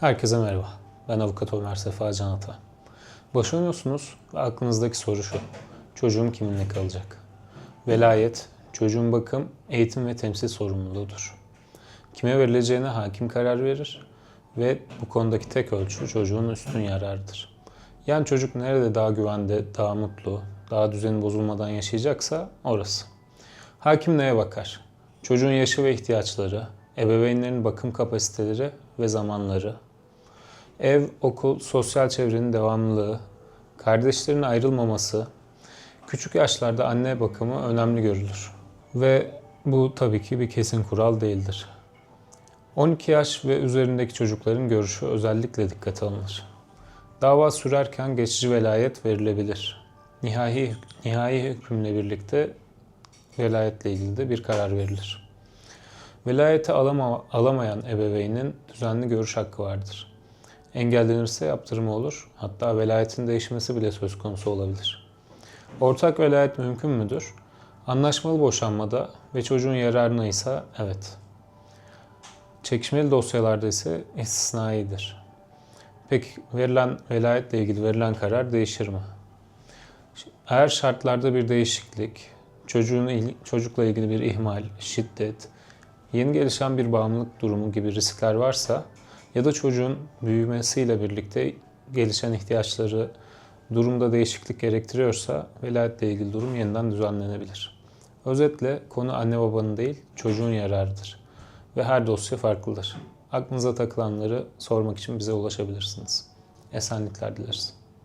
Herkese merhaba. Ben avukat Ömer Sefa Canata. Boşanıyorsunuz ve aklınızdaki soru şu. Çocuğum kiminle kalacak? Velayet, çocuğun bakım, eğitim ve temsil sorumluluğudur. Kime verileceğine hakim karar verir ve bu konudaki tek ölçü çocuğun üstün yararıdır. Yani çocuk nerede daha güvende, daha mutlu, daha düzeni bozulmadan yaşayacaksa orası. Hakim neye bakar? Çocuğun yaşı ve ihtiyaçları, ebeveynlerin bakım kapasiteleri ve zamanları, ev, okul, sosyal çevrenin devamlılığı, kardeşlerin ayrılmaması, küçük yaşlarda anne bakımı önemli görülür. Ve bu tabii ki bir kesin kural değildir. 12 yaş ve üzerindeki çocukların görüşü özellikle dikkate alınır. Dava sürerken geçici velayet verilebilir. Nihai, nihai hükümle birlikte velayetle ilgili de bir karar verilir. Velayeti alama, alamayan ebeveynin düzenli görüş hakkı vardır. Engellenirse yaptırımı olur, hatta velayetin değişmesi bile söz konusu olabilir. Ortak velayet mümkün müdür? Anlaşmalı boşanmada ve çocuğun yararına ise evet. Çekişmeli dosyalarda ise istisnaidir. Peki verilen velayetle ilgili verilen karar değişir mi? Eğer şartlarda bir değişiklik, çocuğun çocukla ilgili bir ihmal, şiddet, yeni gelişen bir bağımlılık durumu gibi riskler varsa ya da çocuğun büyümesiyle birlikte gelişen ihtiyaçları durumda değişiklik gerektiriyorsa velayetle ilgili durum yeniden düzenlenebilir. Özetle konu anne babanın değil çocuğun yararıdır ve her dosya farklıdır. Aklınıza takılanları sormak için bize ulaşabilirsiniz. Esenlikler dileriz.